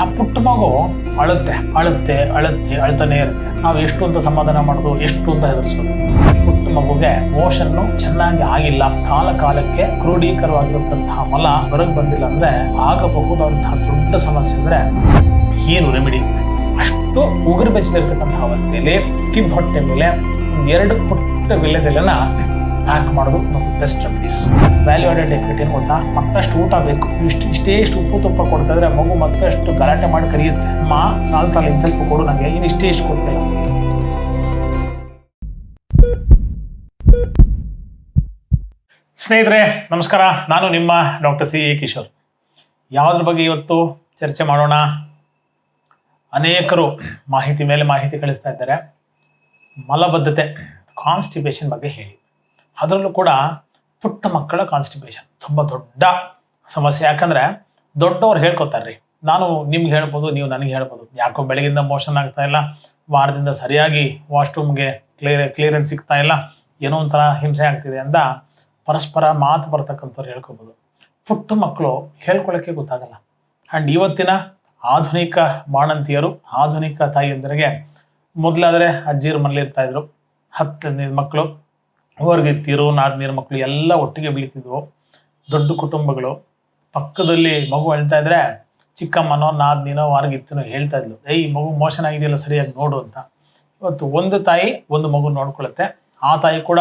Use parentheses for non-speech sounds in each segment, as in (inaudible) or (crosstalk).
ಆ ಪುಟ್ಟ ಮಗು ಅಳುತ್ತೆ ಅಳುತ್ತೆ ಅಳುತ್ತೆ, ಅಳ್ತಾನೆ ಇರುತ್ತೆ. ನಾವು ಎಷ್ಟು ಅಂತ ಸಮಾಧಾನ ಮಾಡೋದು ಎಷ್ಟು ಅಂತ ಹೆದರ್ಸೋದು. ಪುಟ್ಟ ಮಗುಗೆ ಮೋಷನ್ನು ಚೆನ್ನಾಗಿ ಆಗಿಲ್ಲ. ಕಾಲ ಕಾಲಕ್ಕೆ ಕ್ರೋಢೀಕರವಾಗಿರತಕ್ಕಂತಹ ಮಲ ಹೊರಗೆ ಬಂದಿಲ್ಲ ಅಂದ್ರೆ ಆಗಬಹುದಾದಂತಹ ದೊಡ್ಡ ಸಮಸ್ಯೆ ಅಂದ್ರೆ ಏನು ರೆಮಿಡಿ ಅಷ್ಟು ಉಗುರು ಬೆಚ್ಚಲಿರ್ತಕ್ಕಂತಹ ಅವಸ್ಥೆಯಲ್ಲಿ ಕಿಬ್ ಹೊಟ್ಟೆ ಮೇಲೆ, ಎರಡು ಪುಟ್ಟ ವಿಳ್ಯದೆಲೆನ ಪ್ಯಾಕ್ ಮಾಡೋದು ಮತ್ತು best remedies value added effect ಏನು ಗೊತ್ತಾ? ಮತ್ತಷ್ಟು ಊಟ ಬೇಕು. ಇಷ್ಟು ಇಷ್ಟೇ ಇಷ್ಟು ಉಪ್ಪು ತುಪ್ಪ ಕೊಡ್ತಾ ಇದ್ರೆ ಮಗು ಮತ್ತಷ್ಟು ಗಲಾಟೆ ಮಾಡಿ ಕರಿಯುತ್ತೆ. ಮಾ ಸಾಲ್ತಲ್ಲಿ ಇನ್ನು ಸ್ವಲ್ಪ ಕೊಡು ನನಗೆ ಏನು ಇಷ್ಟೇ ಇಷ್ಟು ಕೊಡ್ತಿಲ್ಲ. ಸ್ನೇಹಿತರೆ, ನಮಸ್ಕಾರ. ನಾನು ನಿಮ್ಮ ಡಾಕ್ಟರ್ ಸಿ. ಎ. ಕಿಶೋರ್. ಯಾವುದ್ರ ಬಗ್ಗೆ ಇವತ್ತು ಚರ್ಚೆ ಮಾಡೋಣ? ಅನೇಕರು ಮಾಹಿತಿ ಮೇಲೆ ಮಾಹಿತಿ ಕಳಿಸ್ತಾ ಇದ್ದಾರೆ. ಮಲಬದ್ಧತೆ ಕಾನ್ಸ್ಟಿಪೇಷನ್ ಬಗ್ಗೆ ಹೇಳಿ. ಅದರಲ್ಲೂ ಕೂಡ ಪುಟ್ಟ ಮಕ್ಕಳ ಕಾನ್ಸ್ಟಿಪೇಷನ್ ತುಂಬ ದೊಡ್ಡ ಸಮಸ್ಯೆ. ಯಾಕಂದರೆ ದೊಡ್ಡವ್ರು ಹೇಳ್ಕೊತಾರ್ರಿ, ನಾನು ನಿಮ್ಗೆ ಹೇಳ್ಬೋದು, ನೀವು ನನಗೆ ಹೇಳ್ಬೋದು. ಯಾಕೋ ಬೆಳಗಿಂದ ಮೋಷನ್ ಆಗ್ತಾ ಇಲ್ಲ, ವಾರದಿಂದ ಸರಿಯಾಗಿ ವಾಶ್ರೂಮ್ಗೆ ಕ್ಲಿಯರ್ ಕ್ಲಿಯರೆನ್ಸ್ ಸಿಗ್ತಾ ಇಲ್ಲ, ಏನೋ ಒಂಥರ ಹಿಂಸೆ ಆಗ್ತಿದೆ ಅಂತ ಪರಸ್ಪರ ಮಾತು ಬರ್ತಕ್ಕಂಥವ್ರು ಹೇಳ್ಕೊಬೋದು. ಪುಟ್ಟ ಮಕ್ಕಳು ಹೇಳ್ಕೊಳ್ಳೋಕ್ಕೆ ಗೊತ್ತಾಗಲ್ಲ. ಆ್ಯಂಡ್ ಇವತ್ತಿನ ಆಧುನಿಕ ಬಾಣಂತಿಯರು, ಆಧುನಿಕ ತಾಯಿಯಂದರಿಗೆ ಮೊದಲಾದರೆ ಅಜ್ಜಿಯರ ಮನೇಲಿ ಇರ್ತಾಯಿದ್ರು ಹತ್ತು ಹದಿನೈದು ಮಕ್ಕಳು ಹೊರಗಿತ್ತಿರು ನಾದ್ನೀರು ಮಕ್ಕಳು ಎಲ್ಲ ಒಟ್ಟಿಗೆ ಬೆಳೀತಿದ್ವು. ದೊಡ್ಡ ಕುಟುಂಬಗಳು. ಪಕ್ಕದಲ್ಲಿ ಮಗು ಹೇಳ್ತಾ ಇದ್ರೆ, ಚಿಕ್ಕಮ್ಮನೋ ನಾದ್ನೀನೋ ವಾರಗಿತ್ತಿನೋ ಹೇಳ್ತಾ ಇದ್ಲು. ಏಯ್ ಮಗು ಮೋಷನ್ ಆಗಿದೆಯಲ್ಲ ಸರಿಯಾಗಿ ನೋಡು ಅಂತ. ಇವತ್ತು ಒಂದು ತಾಯಿ, ಒಂದು ಮಗು ನೋಡ್ಕೊಳ್ಳುತ್ತೆ ಆ ತಾಯಿ ಕೂಡ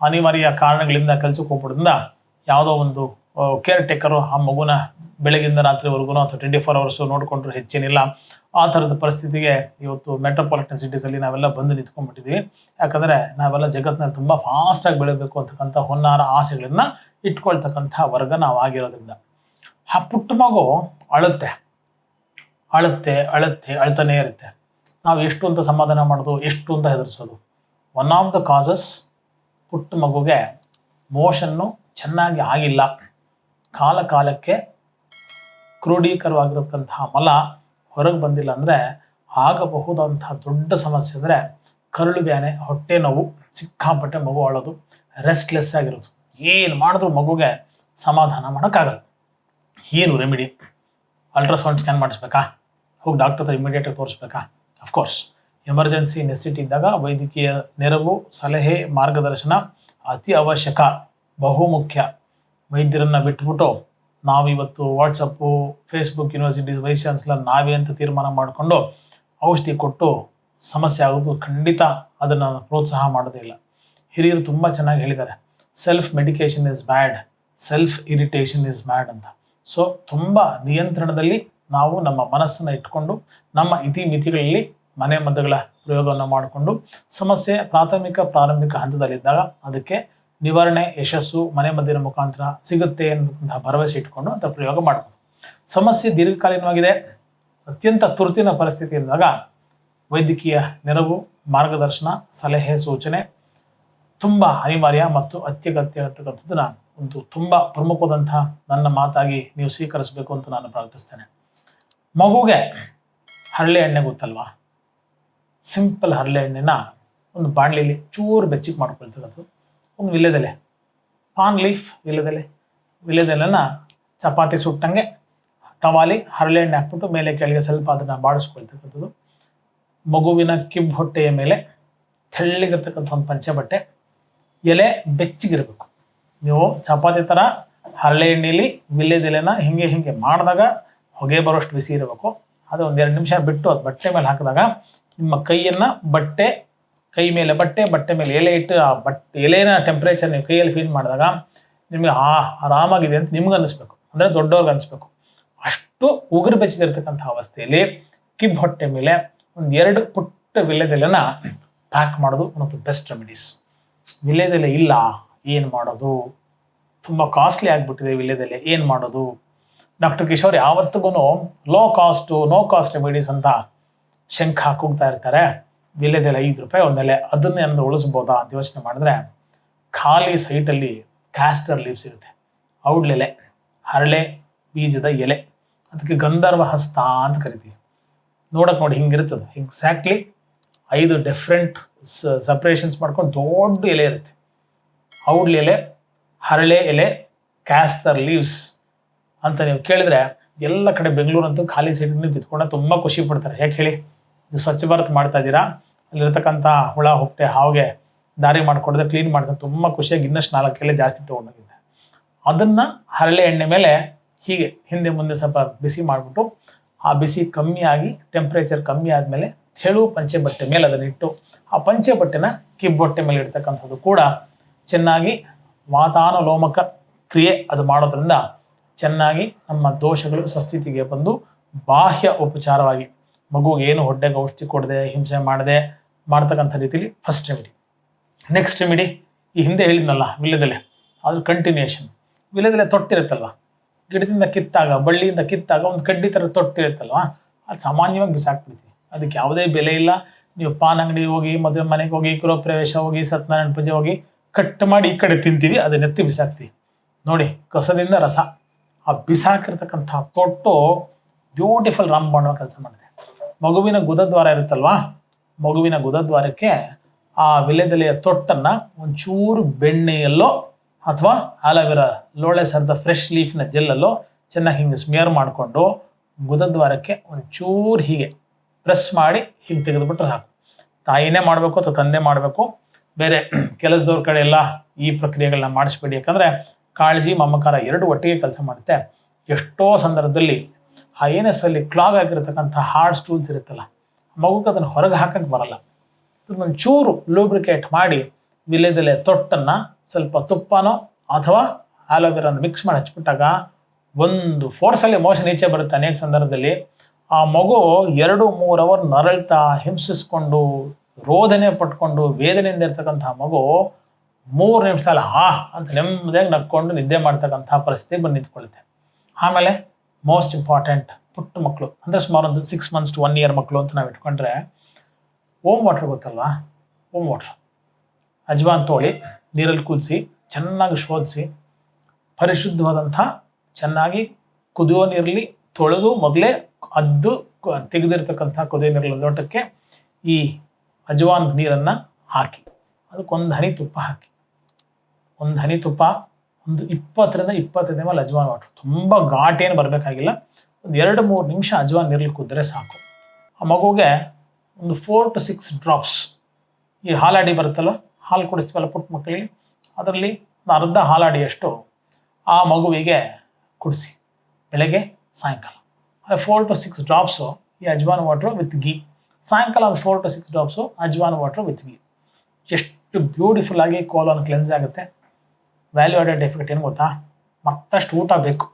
ಅನಿವಾರ್ಯ ಕಾರಣಗಳಿಂದ ಕೆಲಸಕ್ಕೆ ಹೋಗ್ಬಿಡೋದ್ರಿಂದ ಯಾವುದೋ ಒಂದು ಕೇರ್ ಟೇಕರು ಆ ಮಗುನ ಬೆಳಗಿಂದ ರಾತ್ರಿವರೆಗೂ ಅಥವಾ ಟ್ವೆಂಟಿ ಫೋರ್ ಅವರ್ಸು ನೋಡಿಕೊಂಡ್ರು ಹೆಚ್ಚೇನಿಲ್ಲ. ಆ ಥರದ ಪರಿಸ್ಥಿತಿಗೆ ಇವತ್ತು ಮೆಟ್ರೋಪಾಲಿಟನ್ ಸಿಟೀಸಲ್ಲಿ ನಾವೆಲ್ಲ ಬಂದು ನಿಂತ್ಕೊಂಡ್ಬಿಟ್ಟಿದ್ದೀವಿ ಯಾಕಂದರೆ ನಾವೆಲ್ಲ ಜಗತ್ತಿನಲ್ಲಿ ತುಂಬ ಫಾಸ್ಟಾಗಿ ಬೆಳೀಬೇಕು ಅಂತಕ್ಕಂಥ ಹೊನ್ನಾರ ಆಸೆಗಳನ್ನ ಇಟ್ಕೊಳ್ತಕ್ಕಂಥ ವರ್ಗ ನಾವು ಆಗಿರೋದ್ರಿಂದ. ಆ ಪುಟ್ಟ ಮಗು ಅಳುತ್ತೆ. ಅಳುತ್ತೆ ಅಳುತ್ತೆ, ಅಳ್ತಾನೇ ಇರುತ್ತೆ. ನಾವು ಎಷ್ಟು ಅಂತ ಸಮಾಧಾನ ಮಾಡೋದು, ಎಷ್ಟು ಅಂತ ಹೆದರ್ಸೋದು. ಒನ್ ಆಫ್ ದ ಕಾಸಸ್ ಪುಟ್ಟ ಮಗುಗೆ ಮೋಷನ್ನು ಚೆನ್ನಾಗಿ ಆಗಿಲ್ಲ. ಕಾಲ ಕಾಲಕ್ಕೆ ಕ್ರೋಢೀಕರವಾಗಿರತಕ್ಕಂತಹ ಮಲ ಹೊರಗೆ ಬಂದಿಲ್ಲ ಅಂದರೆ ಆಗಬಹುದಂತಹ ದೊಡ್ಡ ಸಮಸ್ಯೆ ಅಂದರೆ ಕರುಳು ಬ್ಯಾನೆ, ಹೊಟ್ಟೆ ನೋವು, ಸಿಕ್ಕಾಪಟ್ಟೆ ಮಗು ಅಳೋದು ರೆಸ್ಟ್ಲೆಸ್ ಆಗಿರೋದು. ಏನು ಮಾಡಿದ್ರು ಮಗುಗೆ ಸಮಾಧಾನ ಮಾಡೋಕ್ಕಾಗಲ್ಲ. ಏನು ರೆಮಿಡಿ ಅಲ್ಟ್ರಾಸೌಂಡ್ ಸ್ಕ್ಯಾನ್ ಮಾಡಿಸ್ಬೇಕಾ? ಹೋಗಿ ಡಾಕ್ಟರ್ ಹತ್ರ ಇಮಿಡಿಯೇಟಾಗಿ ತೋರಿಸ್ಬೇಕಾ? ಅಫ್ಕೋರ್ಸ್ ಎಮರ್ಜೆನ್ಸಿ ನೆಸಿಟಿ ಇದ್ದಾಗ ವೈದ್ಯಕೀಯ ನೆರವು, ಸಲಹೆ, ಮಾರ್ಗದರ್ಶನ ಅತಿ ಅವಶ್ಯಕ, ಬಹುಮುಖ್ಯ. ವೈದ್ಯರನ್ನು ಬಿಟ್ಬಿಟ್ಟು ನಾವಿವತ್ತು WhatsApp, Facebook, universities, vice chancellor ನಾವೇ ಅಂತ ತೀರ್ಮಾನ ಮಾಡಿಕೊಂಡು ಔಷಧಿ ಕೊಟ್ಟು ಸಮಸ್ಯೆ ಆಗೋದು ಖಂಡಿತ ಅದನ್ನು ಪ್ರೋತ್ಸಾಹ ಮಾಡೋದಿಲ್ಲ ಹಿರಿಯರು ತುಂಬ ಚೆನ್ನಾಗಿ ಹೇಳಿದ್ದಾರೆ. Self medication is bad self irritation is bad ಅಂತ. ಸೊ ತುಂಬ ನಿಯಂತ್ರಣದಲ್ಲಿ ನಾವು ನಮ್ಮ ಮನಸ್ಸನ್ನು ಇಟ್ಕೊಂಡು ನಮ್ಮ ಇತಿ ಮಿತಿಗಳಲ್ಲಿ ಮನೆ ಮದ್ದುಗಳ ಪ್ರಯೋಗವನ್ನು ಮಾಡಿಕೊಂಡು ಸಮಸ್ಯೆ ಪ್ರಾಥಮಿಕ, ಪ್ರಾರಂಭಿಕ ಹಂತದಲ್ಲಿದ್ದಾಗ ಅದಕ್ಕೆ ನಿವಾರಣೆ, ಯಶಸ್ಸು, ಮನೆ ಮದ್ದಿನ ಮುಖಾಂತರ ಸಿಗುತ್ತೆ ಅನ್ನೋಂತಹ ಭರವಸೆ ಇಟ್ಕೊಂಡು ಅಂತ ಪ್ರಯೋಗ ಮಾಡಬಹುದು. ಸಮಸ್ಯೆ ದೀರ್ಘಕಾಲೀನವಾಗಿದೆ. ಅತ್ಯಂತ ತುರ್ತಿನ ಪರಿಸ್ಥಿತಿ ಇದ್ದಾಗ ವೈದ್ಯಕೀಯ ನೆರವು, ಮಾರ್ಗದರ್ಶನ, ಸಲಹೆ, ಸೂಚನೆ ತುಂಬ ಅನಿವಾರ್ಯ ಮತ್ತು ಅತ್ಯಗತ್ಯ ಅಂತಕ್ಕಂಥದ್ದನ್ನ ಒಂದು ತುಂಬ ಪ್ರಮುಖವಾದಂತಹ ನನ್ನ ಮಾತಾಗಿ ನೀವು ಸ್ವೀಕರಿಸಬೇಕು ಅಂತ ನಾನು ಪ್ರಾರ್ಥಿಸ್ತೇನೆ. ಮಗುಗೆ ಹರಳೆ ಎಣ್ಣೆ ಗೊತ್ತಲ್ವಾ? ಸಿಂಪಲ್ ಹರಳೆ ಎಣ್ಣೆನ ಒಂದು ಬಾಣಲಿಲಿ ಚೂರು ಬೆಚ್ಚಿಗೆ ಮಾಡ್ಕೊಳ್ತಕ್ಕಂಥದ್ದು. ಒಂದು ವಿಲೆದೆಲೆ. ಪಾನ್ ಲೀಫ್ ವಿಲೆದೆಲೆ. ವಿಲೆದೆಲೆನ ಚಪಾತಿ ಸುಟ್ಟಂಗೆ ತವಾಲಿ, ಹರಳೆ ಎಣ್ಣೆ ಹಾಕ್ಬಿಟ್ಟು ಮೇಲೆ ಕೆಳಗೆ ಸ್ವಲ್ಪ ಅದನ್ನು ಬಾಡಿಸ್ಕೊಳ್ತಕ್ಕಂಥದ್ದು. ಮಗುವಿನ ಕಿಬ್ಬು ಹೊಟ್ಟೆಯ ಮೇಲೆ ತೆಳ್ಳಗಿರ್ತಕ್ಕಂಥ ಒಂದು ಪಂಚೆ ಬಟ್ಟೆ ಎಲೆ ಬೆಚ್ಚಗಿರಬೇಕು. ನೀವು ಚಪಾತಿ ಥರ ಹರಳೆ ಎಣ್ಣೆಯಲ್ಲಿ ವಿಲೆದೆಲೆನ ಹಿಂಗೆ ಹಿಂಗೆ ಮಾಡಿದಾಗ ಹೊಗೆ ಬರೋಷ್ಟು ಬಿಸಿ ಇರಬೇಕು. ಅದು ಒಂದೆರಡು ನಿಮಿಷ ಬಿಟ್ಟು ಅದು ಬಟ್ಟೆ ಮೇಲೆ ಹಾಕಿದಾಗ ನಿಮ್ಮ ಕೈಯನ್ನು ಬಟ್ಟೆ ಕೈ ಮೇಲೆ ಬಟ್ಟೆ ಬಟ್ಟೆ ಮೇಲೆ ಎಲೆ ಇಟ್ಟು ಆ ಬಟ್ಟೆ ಎಲೆನ ಟೆಂಪ್ರೇಚರ್ ನೀವು ಕೈಯಲ್ಲಿ ಫೀಲ್ ಮಾಡಿದಾಗ ನಿಮಗೆ ಆ ಆರಾಮಾಗಿದೆ ಅಂತ ನಿಮ್ಗೆ ಅನ್ನಿಸ್ಬೇಕು ಅಂದರೆ ದೊಡ್ಡವ್ರಿಗೆ ಅನಿಸ್ಬೇಕು. ಅಷ್ಟು ಉಗುರು ಬೆಚ್ಚಗಿರ್ತಕ್ಕಂಥ ಅವಸ್ಥೆಯಲ್ಲಿ ಕಿಬ್ ಹೊಟ್ಟೆ ಮೇಲೆ ಒಂದು ಎರಡು ಪುಟ್ಟ ವಿಲೆದೆಲೆನ ಪ್ಯಾಕ್ ಮಾಡೋದು ಮತ್ತು ಬೆಸ್ಟ್ ರೆಮಿಡೀಸ್ ವಿಲೆದೆಲೆ ಇಲ್ಲ, ಏನು ಮಾಡೋದು? ತುಂಬ ಕಾಸ್ಟ್ಲಿ ಆಗಿಬಿಟ್ಟಿದೆ ವಿಲೆದೆಲೆ ಏನು ಮಾಡೋದು? ಡಾಕ್ಟರ್ ಕಿಶೋರ್ ಯಾವತ್ತಿಗೂ low cost no cost remedies ಅಂತ ಶಂಖ ಹಾಕೋಗ್ತಾ ಇರ್ತಾರೆ. ವಿಳ್ಯದೆಲೆ ಐದು ರೂಪಾಯಿ ಒಂದೆಲೆ ಅದನ್ನೇ ಏನಾದ್ರು ಉಳಿಸ್ಬೋದಾ ಅಂತ ಯೋಚನೆ ಮಾಡಿದ್ರೆ ಖಾಲಿ ಸೈಟಲ್ಲಿ ಕ್ಯಾಸ್ಟರ್ ಲೀವ್ಸ್ ಇರುತ್ತೆ. ಔಡ್ಲೆಲೆ, ಹರಳೆ ಬೀಜದ ಎಲೆ, ಅದಕ್ಕೆ ಗಂಧರ್ವ ಹಸ್ತ ಅಂತ ಕರಿತೀವಿ. ನೋಡಕ್ಕೆ ನೋಡಿ ಹಿಂಗಿರ್ತದೆ ಎಕ್ಸಾಕ್ಟ್ಲಿ ಐದು ಡಿಫ್ರೆಂಟ್ ಸಪ್ರೇಷನ್ಸ್ ಮಾಡ್ಕೊಂಡು ದೊಡ್ಡ ಎಲೆ ಇರುತ್ತೆ. ಔಡ್ಲೆ ಎಲೆ ಹರಳೆ ಎಲೆ ಕ್ಯಾಸ್ತರ್ ಲೀವ್ಸ್ ಅಂತ ನೀವು ಕೇಳಿದ್ರೆ ಎಲ್ಲ ಕಡೆ ಬೆಂಗಳೂರಂತೂ ಖಾಲಿ ಸೈಡ್ ನೀವು ಕಿತ್ಕೊಂಡ ತುಂಬ ಖುಷಿ ಪಡ್ತಾರೆ. ಯಾಕೆ ಹೇಳಿ? ಇದು ಸ್ವಚ್ಛ ಭಾರತ್ ಮಾಡ್ತಾ ಇದ್ದೀರಾ? ಅಲ್ಲಿರ್ತಕ್ಕಂಥ ಹುಳ ಹುಪ್ಪಟೆ ಹಾವಿಗೆ ದಾರಿ ಮಾಡಿಕೊಡದೆ ಕ್ಲೀನ್ ಮಾಡಿದ್ರೆ ತುಂಬ ಖುಷಿಯಾಗಿ ಇನ್ನಷ್ಟು ನಾಲ್ಕು ಜಾಸ್ತಿ ತೊಗೊಂಡೋಗಿದ್ದೆ. ಅದನ್ನು ಹರಳೆ ಎಣ್ಣೆ ಮೇಲೆ ಹೀಗೆ ಹಿಂದೆ ಮುಂದೆ ಸ್ವಲ್ಪ ಬಿಸಿ ಮಾಡಿಬಿಟ್ಟು ಆ ಬಿಸಿ ಕಮ್ಮಿಯಾಗಿ ಟೆಂಪ್ರೇಚರ್ ಕಮ್ಮಿ ಆದಮೇಲೆ ತೆಳು ಪಂಚೆ ಬಟ್ಟೆ ಮೇಲೆ ಅದನ್ನು ಇಟ್ಟು ಆ ಪಂಚೆ ಬಟ್ಟೆನ ಕಿಬ್ಬೊಟ್ಟೆ ಮೇಲೆ ಇಡ್ತಕ್ಕಂಥದ್ದು ಕೂಡ ಚೆನ್ನಾಗಿ ವಾತಾನುಲೋಮಕ ಕ್ರಿಯೆ ಅದು ಮಾಡೋದ್ರಿಂದ ಚೆನ್ನಾಗಿ ನಮ್ಮ ದೋಷಗಳು ಸ್ವಸ್ಥಿತಿಗೆ ಬಂದು ಬಾಹ್ಯ ಉಪಚಾರವಾಗಿ ಮಗುಗೆ ಏನು ಹೊಟ್ಟೆಗೆ ಔಷಧಿ ಕೊಡದೆ, ಹಿಂಸೆ ಮಾಡದೆ ಮಾಡ್ತಕ್ಕಂಥ ರೀತಿಲಿ ಫಸ್ಟ್ ರೆಮಿಡಿ ನೆಕ್ಸ್ಟ್ ರೆಮಿಡಿ ಈ ಹಿಂದೆ ಹೇಳಿದ್ನಲ್ಲ ವಿಲ್ಯದೆಲೆ ಅದ್ರ ಕಂಟಿನ್ಯೂಷನ್ ವಿಲ್ಯದೆಲೆ ತೊಟ್ಟಿರುತ್ತಲ್ವ? ಗಿಡದಿಂದ ಕಿತ್ತಾಗ, ಬಳ್ಳಿಯಿಂದ ಕಿತ್ತಾಗ ಒಂದು ಕಡ್ಡಿ ಥರ ತೊಟ್ಟಿರುತ್ತಲ್ವ? ಅದು ಸಾಮಾನ್ಯವಾಗಿ ಬಿಸಾಕ್ಬಿಡ್ತೀವಿ. ಅದಕ್ಕೆ ಯಾವುದೇ ಬೆಲೆ ಇಲ್ಲ. ನೀವು ಪಾನ್ ಅಂಗಡಿಗೆ ಹೋಗಿ, ಮದುವೆ ಮನೆಗೆ ಹೋಗಿ ಗೃಹ ಪ್ರವೇಶ ಹೋಗಿ, ಸತ್ಯನಾರಾಯಣ ಪೂಜೆ ಹೋಗಿ, ಕಟ್ ಮಾಡಿ ಈ ಕಡೆ ತಿಂತೀವಿ ಅದನ್ನ ಎತ್ತಿ ಬಿಸಾಕ್ತೀವಿ. ನೋಡಿ, ಕಸದಿಂದ ರಸ. ಆ ಬಿಸಾಕಿರ್ತಕ್ಕಂಥ ತೊಟ್ಟು ಬ್ಯೂಟಿಫುಲ್ ರಾಮಬಾಣ ಕೆಲಸ ಮಾಡುತ್ತೆ. ಮಗುವಿನ ಗುದದ್ವಾರ ಇರುತ್ತಲ್ವಾ? ಮಗುವಿನ ಗುದದ್ವಾರಕ್ಕೆ ಆ ವಿಲೆದೆಲೆಯ ತೊಟ್ಟನ್ನು ಒಂಚೂರು ಬೆಣ್ಣೆಯಲ್ಲೋ ಅಥವಾ ಆಲೋವೆರಾ ಲೋಳೆ ಸರ್ದ ಫ್ರೆಶ್ ಲೀಫ್ನ ಜೆಲ್ಲಲ್ಲೋ ಚೆನ್ನಾಗಿ ಹಿಂಗೆ ಸ್ಮಿಯರ್ ಮಾಡಿಕೊಂಡು ಗುದದ್ವಾರಕ್ಕೆ ಒಂಚೂರು ಹೀಗೆ ಪ್ರೆಸ್ ಮಾಡಿ ಹಿಂಗೆ ತೆಗೆದುಬಿಟ್ರೆ ಸಾಕು. ತಾಯಿನೇ ಮಾಡಬೇಕು ಅಥವಾ ತಂದೆ ಮಾಡಬೇಕು. ಬೇರೆ (clears throat) ಕೆಲಸದವ್ರ ಕಡೆ ಎಲ್ಲ ಈ ಪ್ರಕ್ರಿಯೆಗಳನ್ನ ಮಾಡಿಸ್ಬೇಡಿ. ಯಾಕಂದರೆ ಕಾಳಜಿ ಮಮಕಾರ ಎರಡು ಒಟ್ಟಿಗೆ ಕೆಲಸ ಮಾಡುತ್ತೆ. ಎಷ್ಟೋ ಸಂದರ್ಭದಲ್ಲಿ ಆ ಎಸ್ ಅಲ್ಲಿ ಕ್ಲಾಗ್ ಆಗಿರತಕ್ಕಂಥ ಹಾರ್ಡ್ ಸ್ಟೂಲ್ಸ್ ಇರುತ್ತಲ್ಲ, ಮಗುಗೆ ಅದನ್ನು ಹೊರಗೆ ಹಾಕಕ್ಕೆ ಬರಲ್ಲ. ಅದನ್ನ ಚೂರು ಲೂಬ್ರಿಕೇಟ್ ಮಾಡಿ ವಿಲೆದೆಲೆ ತೊಟ್ಟನ್ನು ಸ್ವಲ್ಪ ತುಪ್ಪನೋ ಅಥವಾ ಆಲೋವೆರಾನ ಮಿಕ್ಸ್ ಮಾಡಿ ಹಚ್ಬಿಟ್ಟಾಗ ಒಂದು ಫೋರ್ಸಲ್ಲಿ ಮೋಷನ್ ಈಚೆ ಬರುತ್ತೆ ಅನೇಕ ಸಂದರ್ಭದಲ್ಲಿ. ಆ ಮಗು ಎರಡು, ಮೂರು ಅವರ್ ನರಳ್ತಾ ಹಿಂಸಿಸ್ಕೊಂಡು ರೋಧನೆ ಪಟ್ಕೊಂಡು, ವೇದನೆಯಿಂದ ಇರ್ತಕ್ಕಂಥ ಮಗು ಮೂರು ನಿಮಿಷ ಅಲ್ಲ ಹಾ ಅಂತ ನೆಮ್ಮದಿಯಾಗಿ ನಕ್ಕೊಂಡು ನಿದ್ದೆ ಮಾಡ್ತಕ್ಕಂಥ ಪರಿಸ್ಥಿತಿ ಬಂದು ನಿಂತ್ಕೊಳ್ಳುತ್ತೆ ಆಮೇಲೆ ಮೋಸ್ಟ್ ಇಂಪಾರ್ಟೆಂಟ್ ಪುಟ್ಟ ಮಕ್ಕಳು, ಅಂದರೆ ಸುಮಾರು ಒಂದು six months to one year ಮಕ್ಕಳು ಅಂತ ನಾವು ಇಟ್ಕೊಂಡ್ರೆ ಓಮ್ ವಾಟರ್ ಗೊತ್ತಲ್ಲ ಓಮ್ ವಾಟರ್ ಅಜ್ವಾನ್ ತೋಳಿ, ನೀರಲ್ಲಿ ಕುದಿಸಿ, ಚೆನ್ನಾಗಿ ಶೋಧಿಸಿ ಪರಿಶುದ್ಧವಾದಂಥ, ಚೆನ್ನಾಗಿ ಕುದಿಯೋ ನೀರಲ್ಲಿ ತೊಳೆದು ಮೊದಲೇ ಅದ್ದು, ತೆಗೆದಿರ್ತಕ್ಕಂಥ ಕುದಿಯೋ ನೀರಲ್ಲಿ ಲೋಟಕ್ಕೆ ಈ ಅಜ್ವಾನ್ ನೀರನ್ನು ಹಾಕಿ. ಅದಕ್ಕೊಂದು ಹನಿ ತುಪ್ಪ ಹಾಕಿ. ಒಂದು ಹನಿ ತುಪ್ಪ ಒಂದು ಇಪ್ಪತ್ತರಿಂದ ಇಪ್ಪತ್ತೈದು ಎಂ ಎಲ್ ಅಜ್ವಾನ್ ವಾಟರ್. ತುಂಬ ಘಾಟೇನು ಬರಬೇಕಾಗಿಲ್ಲ. ಒಂದು ಎರಡು ಮೂರು ನಿಮಿಷ ಅಜ್ವಾನ್ ನೀರಲ್ಲಿ ಕುದ್ರೆ ಸಾಕು. ಆ ಮಗುಗೆ ಒಂದು ಫೋರ್ ಟು ಸಿಕ್ಸ್ ಡ್ರಾಪ್ಸ್ ಈ ಹಾಲಾಡಿ ಬರುತ್ತಲ್ಲ, ಹಾಲು ಕುಡಿಸ್ತೀವಲ್ಲ ಪುಟ್ಟ ಮಕ್ಕಳಿಗೆ? ಅದರಲ್ಲಿ ಒಂದು ಅರ್ಧ ಹಾಲಾಡಿಯಷ್ಟು ಆ ಮಗುವಿಗೆ ಕುಡಿಸಿ. ಬೆಳಗ್ಗೆ, ಸಾಯಂಕಾಲ. ಅಂದರೆ ಫೋರ್ ಟು ಸಿಕ್ಸ್ ಡ್ರಾಪ್ಸು ಈ ಅಜ್ವಾನ್ ವಾಟ್ರು ವಿತ್ ಗೀ ಸಾಯಂಕಾಲ ಒಂದು four to six drops ajwain water with ghee ಎಷ್ಟು ಬ್ಯೂಟಿಫುಲ್ ಆಗಿ ಕೋಲನ್ ಕ್ಲೆನ್ಸ್ ಆಗುತ್ತೆ. ವ್ಯಾಲ್ಯೂ ಆಡೆಡ್ ಎಫೆಕ್ಟ್ ಏನು ಗೊತ್ತಾ? ಮತ್ತಷ್ಟು ಊಟ ಬೇಕು.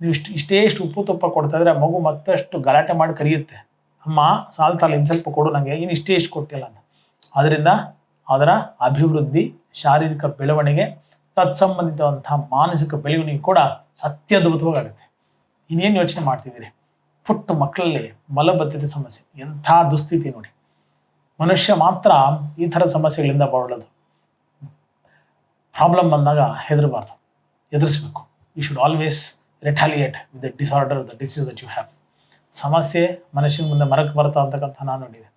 ನೀವು ಇಷ್ಟು, ಇಷ್ಟೇ ಇಷ್ಟು ಉಪ್ಪು ತುಪ್ಪ ಕೊಡ್ತಾ ಇದ್ರೆ ಮಗು ಮತ್ತಷ್ಟು ಗಲಾಟೆ ಮಾಡಿ ಕರಿಯುತ್ತೆ. ಅಮ್ಮ ಸಾಲ್ತಲ್ಲ ಇನ್ನು ಸ್ವಲ್ಪ ಕೊಡು ನನಗೆ ಇನ್ನು ಇಷ್ಟೇ ಇಷ್ಟು ಕೊಟ್ಟಿಲ್ಲ ಅಂತ. ಅದರಿಂದ ಅದರ ಅಭಿವೃದ್ಧಿ, ಶಾರೀರಿಕ ಬೆಳವಣಿಗೆ, ತತ್ಸಂಬಂಧಿತವಂಥ ಮಾನಸಿಕ ಬೆಳವಣಿಗೆ ಕೂಡ ಅತ್ಯದ್ಭುತವಾಗುತ್ತೆ. ಇನ್ನೇನು ಯೋಚನೆ ಮಾಡ್ತಿದ್ದೀರಿ? ಪುಟ್ಟ ಮಕ್ಕಳಲ್ಲಿ ಮಲಬದ್ಧತೆ ಸಮಸ್ಯೆ. ಎಂಥ ದುಸ್ಥಿತಿ ನೋಡಿ. ಮನುಷ್ಯ ಮಾತ್ರ ಈ ಥರ ಸಮಸ್ಯೆಗಳಿಂದ ಬಳಲೋದು. ಪ್ರಾಬ್ಲಮ್ ಬಂದಾಗ ಹೆದರಬಾರ್ದು. ಎದುರಿಸ್ಬೇಕು. You should always retaliate with the disorder the disease that you have ಸಮಸ್ಯೆ ಮನುಷ್ಯನ ಮುಂದೆ ಮರಕ್ಕೆ ಬರ್ತಾ ಅಂತಕ್ಕಂಥ ನಾನು ನೋಡಿದೆ.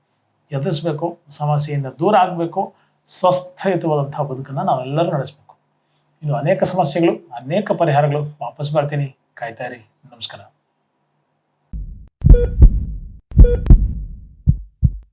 ಎದುರಿಸ್ಬೇಕು, ಸಮಸ್ಯೆಯಿಂದ ದೂರ ಆಗಬೇಕು ಸ್ವಸ್ಥಯುತವಾದಂತಹ ಬದುಕನ್ನು ನಾವೆಲ್ಲರೂ ನಡೆಸಬೇಕು. ಇನ್ನು ಅನೇಕ ಸಮಸ್ಯೆಗಳು, ಅನೇಕ ಪರಿಹಾರಗಳು ವಾಪಸ್ ಬರ್ತೀನಿ. ಕಾಯ್ತಾ ಇರಿ. ನಮಸ್ಕಾರ.